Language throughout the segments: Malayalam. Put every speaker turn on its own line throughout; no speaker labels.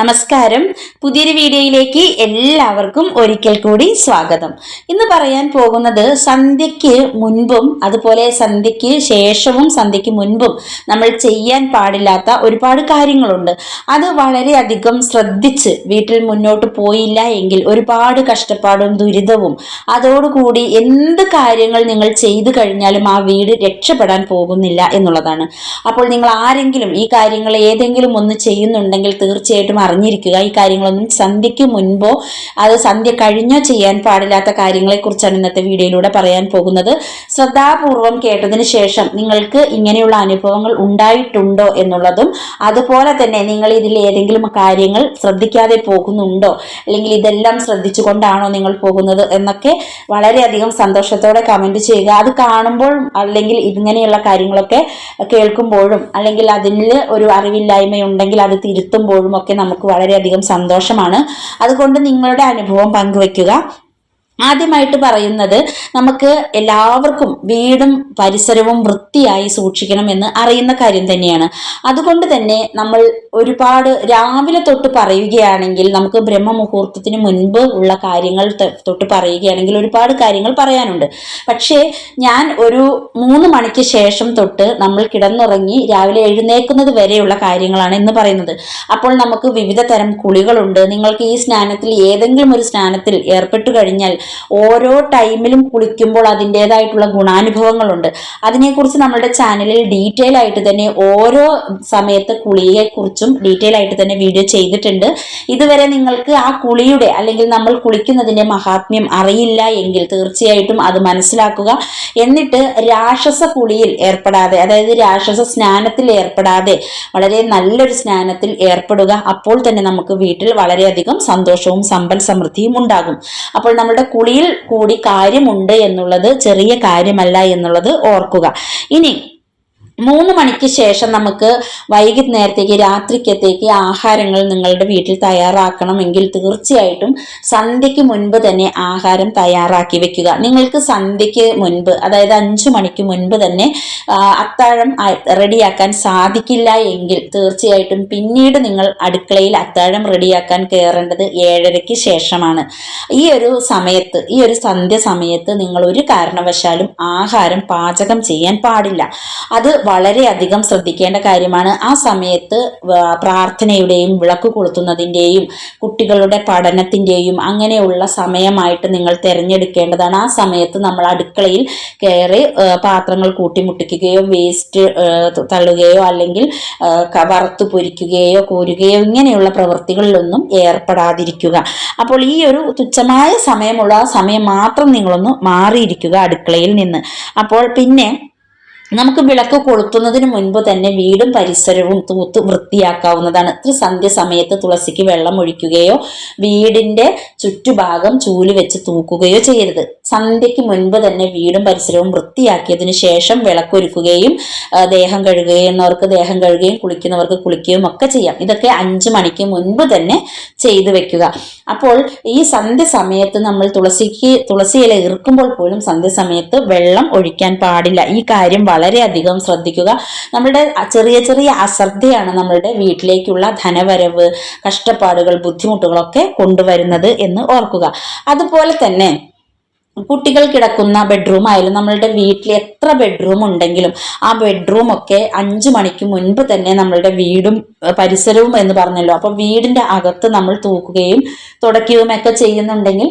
നമസ്കാരം. പുതിയൊരു വീഡിയോയിലേക്ക് എല്ലാവർക്കും ഒരിക്കൽ കൂടി സ്വാഗതം. ഇന്ന് പറയാൻ പോകുന്നത് സന്ധ്യയ്ക്ക് മുൻപും അതുപോലെ സന്ധ്യയ്ക്ക് ശേഷവും സന്ധ്യയ്ക്ക് മുൻപും നമ്മൾ ചെയ്യാൻ പാടില്ലാത്ത ഒരുപാട് കാര്യങ്ങളുണ്ട്. അത് വളരെയധികം ശ്രദ്ധിച്ച് വീട്ടിൽ മുന്നോട്ട് പോയില്ല എങ്കിൽ ഒരുപാട് കഷ്ടപ്പാടും ദുരിതവും അതോടുകൂടി എന്ത് കാര്യങ്ങൾ നിങ്ങൾ ചെയ്തു കഴിഞ്ഞാലും ആ വീട് രക്ഷപ്പെടാൻ പോകുന്നില്ല എന്നുള്ളതാണ്. അപ്പോൾ നിങ്ങൾ ആരെങ്കിലും ഈ കാര്യങ്ങൾ ഏതെങ്കിലും ഒന്ന് ചെയ്യുന്നുണ്ടെങ്കിൽ തീർച്ചയായിട്ടും അറിഞ്ഞിരിക്കുക. ഈ കാര്യങ്ങളൊന്നും സന്ധ്യയ്ക്ക് മുൻപോ അത് സന്ധ്യ കഴിഞ്ഞോ ചെയ്യാൻ പാടില്ലാത്ത കാര്യങ്ങളെക്കുറിച്ചാണ് ഇന്നത്തെ വീഡിയോയിലൂടെ പറയാൻ പോകുന്നത്. ശ്രദ്ധാപൂർവം കേട്ടതിന് ശേഷം നിങ്ങൾക്ക് ഇങ്ങനെയുള്ള അനുഭവങ്ങൾ ഉണ്ടായിട്ടുണ്ടോ എന്നുള്ളതും അതുപോലെ തന്നെ നിങ്ങൾ ഇതിൽ ഏതെങ്കിലും കാര്യങ്ങൾ ശ്രദ്ധിക്കാതെ പോകുന്നുണ്ടോ അല്ലെങ്കിൽ ഇതെല്ലാം ശ്രദ്ധിച്ചുകൊണ്ടാണോ നിങ്ങൾ പോകുന്നത് എന്നൊക്കെ വളരെയധികം സന്തോഷത്തോടെ കമന്റ് ചെയ്യുക. അത് കാണുമ്പോൾ അല്ലെങ്കിൽ ഇങ്ങനെയുള്ള കാര്യങ്ങളൊക്കെ കേൾക്കുമ്പോഴും അല്ലെങ്കിൽ അതിൽ ഒരു അറിവില്ലായ്മ ഉണ്ടെങ്കിൽ അത് തിരുത്തുമ്പോഴും ഒക്കെ നമുക്ക് വളരെയധികം സന്തോഷമാണ്. അതുകൊണ്ട് നിങ്ങളുടെ അനുഭവം പങ്കുവെക്കുക ആദ്യമായിട്ട് പറയുന്നത് നമുക്ക് എല്ലാവർക്കും വീടും പരിസരവും വൃത്തിയായി സൂക്ഷിക്കണം എന്ന് അറിയുന്ന കാര്യം തന്നെയാണ്. അതുകൊണ്ട് തന്നെ നമ്മൾ ഒരുപാട് രാവിലെ തൊട്ട് പറയുകയാണെങ്കിൽ നമുക്ക് ബ്രഹ്മമുഹൂർത്തത്തിന് മുൻപ് ഉള്ള കാര്യങ്ങൾ തൊട്ട് പറയുകയാണെങ്കിൽ ഒരുപാട് കാര്യങ്ങൾ പറയാനുണ്ട്. പക്ഷേ ഞാൻ ഒരു മൂന്ന് മണിക്ക് ശേഷം തൊട്ട് നമ്മൾ കിടന്നുറങ്ങി രാവിലെ എഴുന്നേക്കുന്നത് വരെയുള്ള കാര്യങ്ങളാണ് എന്ന് പറയുന്നത്. അപ്പോൾ നമുക്ക് വിവിധ തരം കുളികളുണ്ട്. നിങ്ങൾക്ക് ഈ സ്നാനത്തിൽ ഏതെങ്കിലും ഒരു സ്നാനത്തിൽ ഏർപ്പെട്ടു കഴിഞ്ഞാൽ ഓരോ ടൈമിലും കുളിക്കുമ്പോൾ അതിന്റെതായിട്ടുള്ള ഗുണാനുഭവങ്ങളുണ്ട്. അതിനെക്കുറിച്ച് നമ്മുടെ ചാനലിൽ ഡീറ്റെയിൽ ആയിട്ട് തന്നെ ഓരോ സമയത്ത് കുളിയെക്കുറിച്ചും ഡീറ്റെയിൽ ആയിട്ട് തന്നെ വീഡിയോ ചെയ്തിട്ടുണ്ട്. ഇതുവരെ നിങ്ങൾക്ക് ആ കുളിയുടെ അല്ലെങ്കിൽ നമ്മൾ കുളിക്കുന്നതിന്റെ മഹാത്മ്യം അറിയില്ല എങ്കിൽ തീർച്ചയായിട്ടും അത് മനസ്സിലാക്കുക. എന്നിട്ട് രാക്ഷസ കുളിയിൽ ഏർപ്പെടാതെ അതായത് രാക്ഷസ സ്നാനത്തിൽ ഏർപ്പെടാതെ വളരെ നല്ലൊരു സ്നാനത്തിൽ ഏർപ്പെടുക അപ്പോൾ തന്നെ നമുക്ക് വീട്ടിൽ വളരെയധികം സന്തോഷവും സമ്പൽ സമൃദ്ധിയും ഉണ്ടാകും. അപ്പോൾ നമ്മുടെ കുളിയിൽ കൂടി കാര്യമുണ്ട് എന്നുള്ളത് ചെറിയ കാര്യമല്ല എന്നുള്ളത് ഓർക്കുക. ഇനി മൂന്ന് മണിക്ക് ശേഷം നമുക്ക് വൈകുന്നേരത്തേക്ക് രാത്രിക്കത്തേക്ക് ആഹാരങ്ങൾ നിങ്ങളുടെ വീട്ടിൽ തയ്യാറാക്കണമെങ്കിൽ തീർച്ചയായിട്ടും സന്ധ്യയ്ക്ക് മുൻപ് തന്നെ ആഹാരം തയ്യാറാക്കി വെക്കുക. നിങ്ങൾക്ക് സന്ധ്യയ്ക്ക് മുൻപ് അതായത് അഞ്ചു മണിക്ക് മുൻപ് തന്നെ അത്താഴം റെഡിയാക്കാൻ സാധിക്കില്ല എങ്കിൽ തീർച്ചയായിട്ടും പിന്നീട് നിങ്ങൾ അടുക്കളയിൽ അത്താഴം റെഡിയാക്കാൻ കയറേണ്ടത് ഏഴരയ്ക്ക് ശേഷമാണ്. ഈ ഒരു സമയത്ത് ഈ ഒരു സന്ധ്യ സമയത്ത് നിങ്ങൾ ഒരു കാരണവശാലും ആഹാരം പാചകം ചെയ്യാൻ പാടില്ല. അത് വളരെയധികം ശ്രദ്ധിക്കേണ്ട കാര്യമാണ്. ആ സമയത്ത് പ്രാർത്ഥനയുടെയും വിളക്ക് കൊളുത്തുന്നതിന്റെയും കുട്ടികളുടെ പഠനത്തിന്റെയും അങ്ങനെയുള്ള സമയമായിട്ട് നിങ്ങൾ തിരഞ്ഞെടുക്കേണ്ടതാണ്. ആ സമയത്ത് നമ്മൾ അടുക്കളയിൽ കയറി പാത്രങ്ങൾ കൂട്ടിമുട്ടിക്കുകയോ വേസ്റ്റ് തള്ളുകയോ അല്ലെങ്കിൽ വറുത്ത് പൊരിക്കുകയോ കോരുകയോ ഇങ്ങനെയുള്ള പ്രവൃത്തികളിലൊന്നും ഏർപ്പെടാതിരിക്കുക. അപ്പോൾ ഈ ഒരു തുച്ഛമായ സമയമുള്ള ആ സമയം മാത്രം നിങ്ങളൊന്ന് മാറിയിരിക്കുക അടുക്കളയിൽ നിന്ന്. അപ്പോൾ പിന്നെ നമുക്ക് വിളക്ക് കൊളുത്തുന്നതിന് മുൻപ് തന്നെ വീടും പരിസരവും തൂത്ത് വൃത്തിയാക്കാവുന്നതാണ്. ഇത്ര സന്ധ്യ സമയത്ത് തുളസിക്ക് വെള്ളം ഒഴിക്കുകയോ വീടിന്റെ ചുറ്റുഭാഗം ചൂൽ വെച്ച് തൂക്കുകയോ ചെയ്യരുത്. സന്ധ്യയ്ക്ക് മുൻപ് തന്നെ വീടും പരിസരവും വൃത്തിയാക്കിയതിനു ശേഷം വിളക്കൊരുക്കുകയും ദേഹം കഴുകുന്നവർക്ക് ദേഹം കഴുകുകയും കുളിക്കുന്നവർക്ക് കുളിക്കുകയും ഒക്കെ ചെയ്യാം. ഇതൊക്കെ അഞ്ച് മണിക്ക് മുൻപ് തന്നെ ചെയ്തു വെക്കുക. അപ്പോൾ ഈ സന്ധ്യ സമയത്ത് നമ്മൾ തുളസിക്ക് തുളസി ഇല ഇറുക്കുമ്പോൾ പോലും സന്ധ്യ സമയത്ത് വെള്ളം ഒഴിക്കാൻ പാടില്ല. ഈ കാര്യം വളരെയധികം ശ്രദ്ധിക്കുക. നമ്മുടെ ചെറിയ ചെറിയ അശ്രദ്ധയാണ് നമ്മളുടെ വീട്ടിലേക്കുള്ള ധനവരവ് കഷ്ടപ്പാടുകൾ ബുദ്ധിമുട്ടുകളൊക്കെ കൊണ്ടുവരുന്നത് എന്ന് ഓർക്കുക. അതുപോലെ തന്നെ കുട്ടികൾ കിടക്കുന്ന ബെഡ്റൂം ആയാലും നമ്മളുടെ വീട്ടിൽ എത്ര ബെഡ്റൂം ഉണ്ടെങ്കിലും ആ ബെഡ്റൂം ഒക്കെ അഞ്ചു മണിക്ക് മുൻപ് തന്നെ നമ്മളുടെ വീടും പരിസരവും എന്ന് പറഞ്ഞല്ലോ. അപ്പൊ വീടിന്റെ അകത്ത് നമ്മൾ തൂക്കുകയും തുടയ്ക്കുകയും ഒക്കെ ചെയ്യുന്നുണ്ടെങ്കിൽ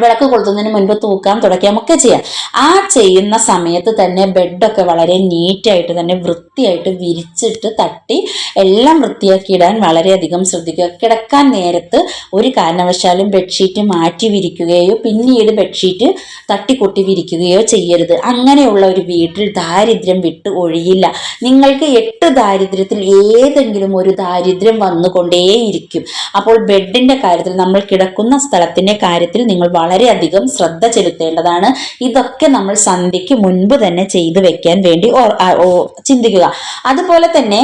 വിളക്ക് കൊളുത്തുന്നതിന് മുൻപ് തൂക്കാൻ തുടയ്ക്കാം ഒക്കെ ചെയ്യാം. ആ ചെയ്യുന്ന സമയത്ത് തന്നെ ബെഡൊക്കെ വളരെ നീറ്റായിട്ട് തന്നെ വൃത്തിയായിട്ട് വിരിച്ചിട്ട് തട്ടി എല്ലാം വൃത്തിയാക്കി ഇടാൻ വളരെയധികം ശ്രദ്ധിക്കുക. കിടക്കാൻ നേരത്ത് ഒരു കാരണവശാലും ബെഡ്ഷീറ്റ് മാറ്റി വിരിക്കുകയോ പിന്നീട് ബെഡ്ഷീറ്റ് തട്ടിക്കൊട്ടി വിരിക്കുകയോ ചെയ്യരുത്. അങ്ങനെയുള്ള ഒരു വീട്ടിൽ ദാരിദ്ര്യം വിട്ട് ഒഴിയില്ല. നിങ്ങൾക്ക് എട്ട് ദാരിദ്ര്യത്തിൽ ഏതെങ്കിലും ഒരു ദാരിദ്ര്യം വന്നുകൊണ്ടേയിരിക്കും. അപ്പോൾ ബെഡിന്റെ കാര്യത്തിൽ നമ്മൾ കിടക്കുന്ന സ്ഥലത്തിന്റെ കാര്യത്തിൽ നിങ്ങൾ വളരെയധികം ശ്രദ്ധ ചെലുത്തേണ്ടതാണ്. ഇതൊക്കെ നമ്മൾ സന്ധ്യയ്ക്ക് മുൻപ് തന്നെ ചെയ്തു വെക്കാൻ വേണ്ടി ചിന്തിക്കുക. അതുപോലെ തന്നെ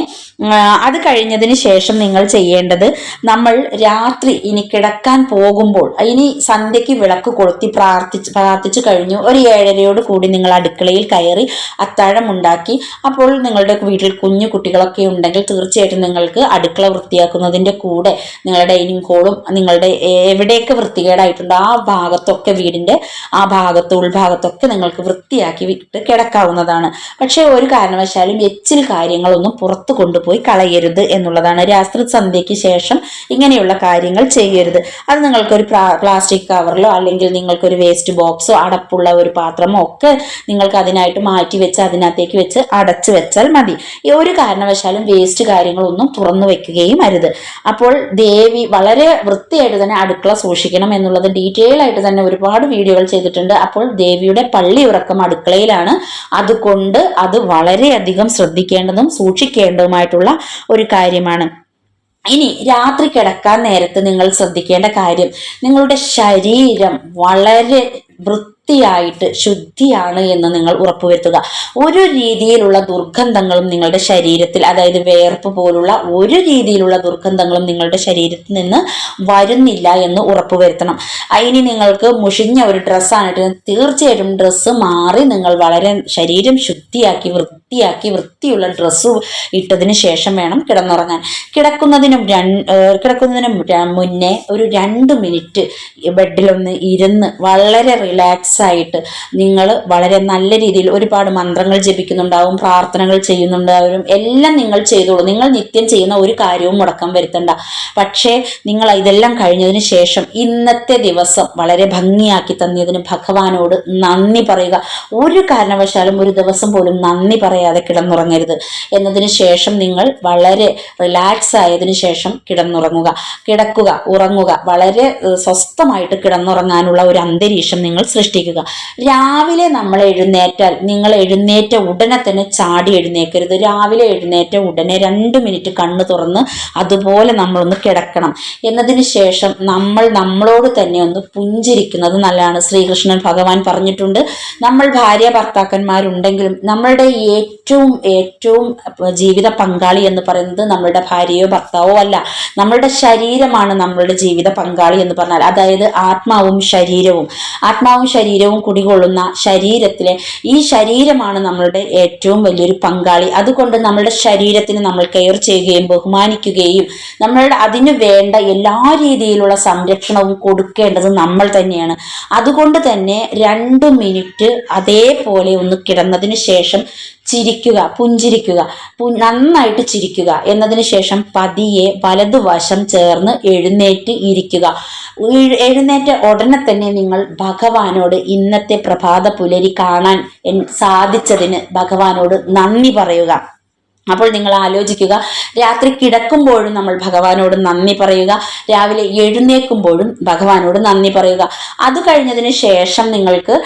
അത് കഴിഞ്ഞതിന് ശേഷം നിങ്ങൾ ചെയ്യേണ്ടത് നമ്മൾ രാത്രി ഇനി കിടക്കാൻ പോകുമ്പോൾ ഇനി സന്ധ്യയ്ക്ക് വിളക്ക് കൊളുത്തി പ്രാർത്ഥിച്ച് പ്രാർത്ഥിച്ചു കഴിഞ്ഞു ഒരു ഏഴരയോട് കൂടി നിങ്ങൾ അടുക്കളയിൽ കയറി അത്താഴം ഉണ്ടാക്കി. അപ്പോൾ നിങ്ങളുടെ വീട്ടിൽ കുഞ്ഞു കുട്ടികളൊക്കെ ഉണ്ടെങ്കിൽ തീർച്ചയായിട്ടും നിങ്ങൾക്ക് അടുക്കള വൃത്തിയാക്കുന്നതിന്റെ കൂടെ നിങ്ങളുടെ ഡൈനിങ് ഹോളും നിങ്ങളുടെ എവിടെയൊക്കെ വൃത്തികേടായിട്ടുണ്ടോ ആ ഭാഗത്തൊക്കെ വീടിന്റെ ആ ഭാഗത്ത് ഉൾഭാഗത്തൊക്കെ നിങ്ങൾക്ക് വൃത്തിയാക്കി വിട്ട് കിടക്കാവുന്നതാണ്. പക്ഷേ ഒരു കാരണവശാലും എച്ചിൽ കാര്യങ്ങളൊന്നും പുറത്തു കൊണ്ടുപോയി കളയരുത് എന്നുള്ളതാണ് രാത്രി സന്ധ്യയ്ക്ക് ശേഷം ഇങ്ങനെയുള്ള കാര്യങ്ങൾ ചെയ്യരുത്. അത് നിങ്ങൾക്കൊരു പ്ലാ- പ്ലാസ്റ്റിക് കവറിലോ അല്ലെങ്കിൽ നിങ്ങൾക്കൊരു വേസ്റ്റ് ബോക്സോ അടപ്പുള്ള ഒരു പാത്രമോ ഒക്കെ നിങ്ങൾക്ക് അതിനായിട്ട് മാറ്റി വെച്ച് അതിനകത്തേക്ക് വെച്ച് അടച്ചു വെച്ചാൽ മതി. ഒരു കാരണവശാലും വേസ്റ്റ് കാര്യങ്ങളൊന്നും തുറന്നു വെക്കുകയും അരുത്. അപ്പോൾ ദേവി വളരെ വൃത്തിയായിട്ട് തന്നെ അടുക്കള സൂക്ഷിക്കണം എന്നുള്ളത് ഡീറ്റെയിൽ ആയിട്ട് തന്നെ ഒരുപാട് വീഡിയോകൾ ചെയ്തിട്ടുണ്ട്. അപ്പോൾ ദേവിയുടെ പള്ളി ഉറക്കം അടുക്കളയിലാണ്. അതുകൊണ്ട് അത് വളരെയധികം ശ്രദ്ധിക്കേണ്ടതും സൂക്ഷിക്കേണ്ടതുമായിട്ടുള്ള ഒരു കാര്യമാണ്. ഇനി രാത്രി കിടക്കാൻ നേരത്ത് നിങ്ങൾ ശ്രദ്ധിക്കേണ്ട കാര്യം നിങ്ങളുടെ ശരീരം വളരെ വൃത്തിയായിട്ട് ശുദ്ധിയാണ് എന്ന് നിങ്ങൾ ഉറപ്പുവരുത്തുക. ഒരു രീതിയിലുള്ള ദുർഗന്ധങ്ങളും നിങ്ങളുടെ ശരീരത്തിൽ അതായത് വേർപ്പ് പോലുള്ള ഒരു രീതിയിലുള്ള ദുർഗന്ധങ്ങളും നിങ്ങളുടെ ശരീരത്തിൽ നിന്ന് വരുന്നില്ല എന്ന് ഉറപ്പുവരുത്തണം. അതിന് നിങ്ങൾക്ക് മുഷിഞ്ഞ ഒരു ഡ്രസ്സാണിട്ട് തീർച്ചയായിട്ടും ഡ്രസ്സ് മാറി നിങ്ങൾ വളരെ ശരീരം ശുദ്ധിയാക്കി വൃത്തിയാക്കി വൃത്തിയുള്ള ഡ്രസ്സ് ഇട്ടതിന് ശേഷം വേണം കിടന്നുറങ്ങാൻ. കിടക്കുന്നതിനും കിടക്കുന്നതിനും മുന്നേ ഒരു രണ്ട് മിനിറ്റ് ബെഡിലൊന്ന് ഇരുന്ന് വളരെ റിലാക്സ് ആയിട്ട് നിങ്ങൾ വളരെ നല്ല രീതിയിൽ ഒരുപാട് മന്ത്രങ്ങൾ ജപിക്കുന്നുണ്ടാവും പ്രാർത്ഥനകൾ ചെയ്യുന്നുണ്ടാവും എല്ലാം നിങ്ങൾ ചെയ്തോളൂ. നിങ്ങൾ നിത്യം ചെയ്യുന്ന ഒരു കാര്യവും മുടക്കം വരുത്തണ്ട. പക്ഷേ നിങ്ങൾ ഇതെല്ലാം കഴിഞ്ഞതിന് ശേഷം ഇന്നത്തെ ദിവസം വളരെ ഭംഗിയാക്കി തന്നതിന് ഭഗവാനോട് നന്ദി പറയുക. ഒരു കാരണവശാലും ഒരു ദിവസം പോലും നന്ദി പറയാതെ കിടന്നുറങ്ങരുത് എന്നതിന് ശേഷം നിങ്ങൾ വളരെ റിലാക്സ് ആയതിനു ശേഷം കിടന്നുറങ്ങുക. കിടക്കുക ഉറങ്ങുക. വളരെ സ്വസ്ഥമായിട്ട് കിടന്നുറങ്ങാനുള്ള ഒരു അന്തരീക്ഷം നിങ്ങൾ സൃഷ്ടിക്കുക. രാവിലെ നമ്മൾ എഴുന്നേറ്റാൽ നിങ്ങൾ എഴുന്നേറ്റ ഉടനെ തന്നെ ചാടി എഴുന്നേക്കരുത്. രാവിലെ എഴുന്നേറ്റ ഉടനെ രണ്ട് മിനിറ്റ് കണ്ണ് തുറന്ന് അതുപോലെ നമ്മളൊന്ന് കിടക്കണം. എന്നതിന് ശേഷം നമ്മൾ നമ്മളോട് തന്നെ ഒന്ന് പുഞ്ചിരിക്കുന്നത് നല്ലതാണ്. ശ്രീകൃഷ്ണൻ ഭഗവാൻ പറഞ്ഞിട്ടുണ്ട് നമ്മൾ ഭാര്യ ഭർത്താക്കന്മാരുണ്ടെങ്കിലും നമ്മളുടെ ഏറ്റവും ഏറ്റവും ജീവിത പങ്കാളി എന്ന് പറയുന്നത് നമ്മളുടെ ഭാര്യയോ ഭർത്താവോ അല്ല. നമ്മളുടെ ശരീരമാണ് നമ്മളുടെ ജീവിത പങ്കാളി എന്ന് പറഞ്ഞാൽ. അതായത് ആത്മാവും ശരീരവും. ആത്മാവും ശരീരവും കുടികൊള്ളുന്ന ശരീരത്തിലെ ഈ ശരീരമാണ് നമ്മളുടെ ഏറ്റവും വലിയൊരു പങ്കാളി. അതുകൊണ്ട് നമ്മളുടെ ശരീരത്തിന് നമ്മൾ കെയർ ചെയ്യുകയും ബഹുമാനിക്കുകയും നമ്മളുടെ അതിന് വേണ്ട എല്ലാ രീതിയിലുള്ള സംരക്ഷണവും കൊടുക്കേണ്ടത് നമ്മൾ തന്നെയാണ്. അതുകൊണ്ട് തന്നെ രണ്ട് മിനിറ്റ് അതേപോലെ ഒന്ന് കിടന്നതിന് ശേഷം ചിരിക്കുക പുഞ്ചിരിക്കുക നന്നായിട്ട് ചിരിക്കുക. എന്നതിന് ശേഷം പതിയെ വലതുവശം ചേർന്ന് എഴുന്നേറ്റ് ഇരിക്കുക. എഴ്- എഴുന്നേറ്റ ഉടനെ തന്നെ നിങ്ങൾ ഭഗവാനോട് ഇന്നത്തെ പ്രഭാത പുലരി കാണാൻ സാധിച്ചതിന് ഭഗവാനോട് നന്ദി പറയുക. അപ്പോൾ നിങ്ങൾ ആലോചിക്കുക. രാത്രി കിടക്കുമ്പോഴും നമ്മൾ ഭഗവാനോട് നന്ദി പറയുക. രാവിലെ എഴുന്നേൽക്കുമ്പോഴും ഭഗവാനോട് നന്ദി പറയുക. അത് കഴിഞ്ഞതിന് ശേഷം നിങ്ങൾക്ക്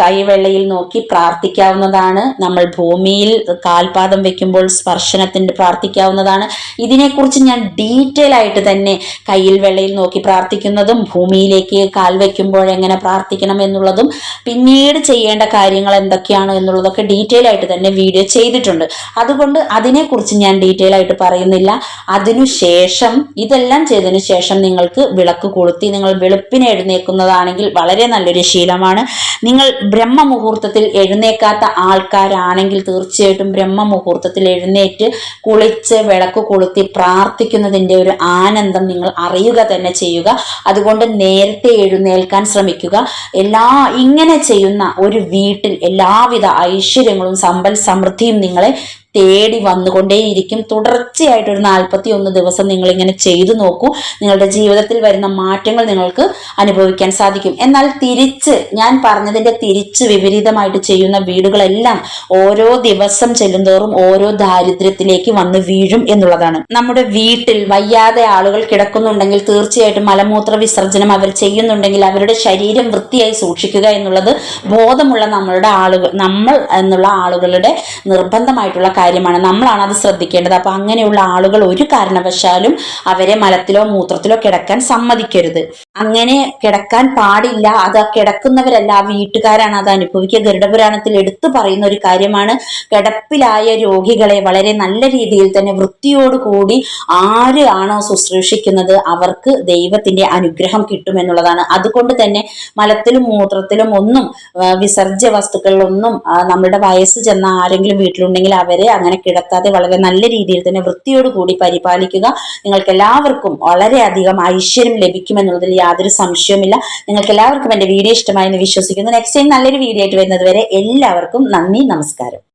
കൈവെള്ളയിൽ നോക്കി പ്രാർത്ഥിക്കാവുന്നതാണ്. നമ്മൾ ഭൂമിയിൽ കാൽപാദം വെക്കുമ്പോൾ സ്പർശനത്തിന് പ്രാർത്ഥിക്കാവുന്നതാണ്. ഇതിനെക്കുറിച്ച് ഞാൻ ഡീറ്റെയിൽ ആയിട്ട് തന്നെ കയ്യിൽ വെള്ളയിൽ നോക്കി പ്രാർത്ഥിക്കുന്നതും ഭൂമിയിലേക്ക് കാൽ വെക്കുമ്പോൾ എങ്ങനെ പ്രാർത്ഥിക്കണം എന്നുള്ളതും പിന്നീട് ചെയ്യേണ്ട കാര്യങ്ങൾ എന്തൊക്കെയാണ് എന്നുള്ളതൊക്കെ ഡീറ്റെയിൽ ആയിട്ട് തന്നെ വീഡിയോ ചെയ്തിട്ടുണ്ട്. അതുകൊണ്ട് അതിനെക്കുറിച്ച് ഞാൻ ഡീറ്റെയിൽ ആയിട്ട് പറയുന്നില്ല. അതിനുശേഷം ഇതെല്ലാം ചെയ്തതിന് ശേഷം നിങ്ങൾക്ക് വിളക്ക് കൊളുത്തി നിങ്ങൾ വെളുപ്പിന് എഴുന്നേൽക്കുന്നതാണെങ്കിൽ വളരെ നല്ലൊരു ശീലമാണ്. നിങ്ങൾ ബ്രഹ്മ മുഹൂർത്തത്തിൽ എഴുന്നേക്കാത്ത ആൾക്കാരാണെങ്കിൽ തീർച്ചയായിട്ടും ബ്രഹ്മ മുഹൂർത്തത്തിൽ എഴുന്നേറ്റ് കുളിച്ച് വിളക്ക് കൊളുത്തി പ്രാർത്ഥിക്കുന്നതിന്റെ ഒരു ആനന്ദം നിങ്ങൾ അറിയുക തന്നെ ചെയ്യുക. അതുകൊണ്ട് നേരത്തെ എഴുന്നേൽക്കാൻ ശ്രമിക്കുക. എല്ലാ ഇങ്ങനെ ചെയ്യുന്ന ഒരു വീട്ടിൽ എല്ലാവിധ ഐശ്വര്യങ്ങളും സമ്പൽ സമൃദ്ധിയും നിങ്ങളെ തേടി വന്നുകൊണ്ടേയിരിക്കും. തുടർച്ചയായിട്ട് ഒരു നാൽപ്പത്തി ഒന്ന് ദിവസം നിങ്ങൾ ഇങ്ങനെ ചെയ്തു നോക്കൂ. നിങ്ങളുടെ ജീവിതത്തിൽ വരുന്ന മാറ്റങ്ങൾ നിങ്ങൾക്ക് അനുഭവിക്കാൻ സാധിക്കും. എന്നാൽ തിരിച്ച് ഞാൻ പറഞ്ഞതിന്റെ തിരിച്ച് വിപരീതമായിട്ട് ചെയ്യുന്ന വീടുകളെല്ലാം ഓരോ ദിവസം ചെല്ലുന്തോറും ഓരോ ദാരിദ്ര്യത്തിലേക്ക് വന്ന് വീഴും എന്നുള്ളതാണ്. നമ്മുടെ വീട്ടിൽ വയ്യാതെ ആളുകൾ കിടക്കുന്നുണ്ടെങ്കിൽ തീർച്ചയായിട്ടും മലമൂത്ര വിസർജനം അവർ ചെയ്യുന്നുണ്ടെങ്കിൽ അവരുടെ ശരീരം വൃത്തിയായി സൂക്ഷിക്കുക എന്നുള്ളത് ബോധമുള്ള നമ്മളുടെ ആളുകൾ നമ്മൾ എന്നുള്ള ആളുകളുടെ നിർബന്ധമായിട്ടുള്ള കാര്യമാണ്. നമ്മളാണ് അത് ശ്രദ്ധിക്കേണ്ടത്. അപ്പൊ അങ്ങനെയുള്ള ആളുകൾ ഒരു കാരണവശാലും അവരെ മലത്തിലോ മൂത്രത്തിലോ കിടക്കാൻ സമ്മതിക്കരുത്. അങ്ങനെ കിടക്കാൻ പാടില്ല. അത് കിടക്കുന്നവരല്ല ആ വീട്ടുകാരാണ് അത് അനുഭവിക്കുക. ഗരുഡപുരാണത്തിൽ എടുത്തു പറയുന്ന ഒരു കാര്യമാണ് കിടപ്പിലായ രോഗികളെ വളരെ നല്ല രീതിയിൽ തന്നെ വൃത്തിയോടുകൂടി ആര് ആണോ ശുശ്രൂഷിക്കുന്നത് അവർക്ക് ദൈവത്തിന്റെ അനുഗ്രഹം കിട്ടുമെന്നുള്ളതാണ് അതുകൊണ്ട് തന്നെ മലത്തിലും മൂത്രത്തിലും ഒന്നും വിസർജ്യ വസ്തുക്കളിലൊന്നും നമ്മളുടെ വയസ്സ് ചെന്ന ആരെങ്കിലും വീട്ടിലുണ്ടെങ്കിൽ അവരെ അങ്ങനെ കിടത്താതെ വളരെ നല്ല രീതിയിൽ തന്നെ വൃത്തിയോടുകൂടി പരിപാലിക്കുക. നിങ്ങൾക്ക് എല്ലാവർക്കും വളരെയധികം ഐശ്വര്യം ലഭിക്കുമെന്നുള്ളതിൽ യാതൊരു സംശയവുമില്ല. നിങ്ങൾക്ക് എല്ലാവർക്കും എന്റെ വീഡിയോ ഇഷ്ടമായി എന്ന് വിശ്വസിക്കുന്നു. നെക്സ്റ്റ് ടൈം നല്ലൊരു വീഡിയോ ആയിട്ട് വരുന്നത് വരെ എല്ലാവർക്കും നന്ദി നമസ്കാരം.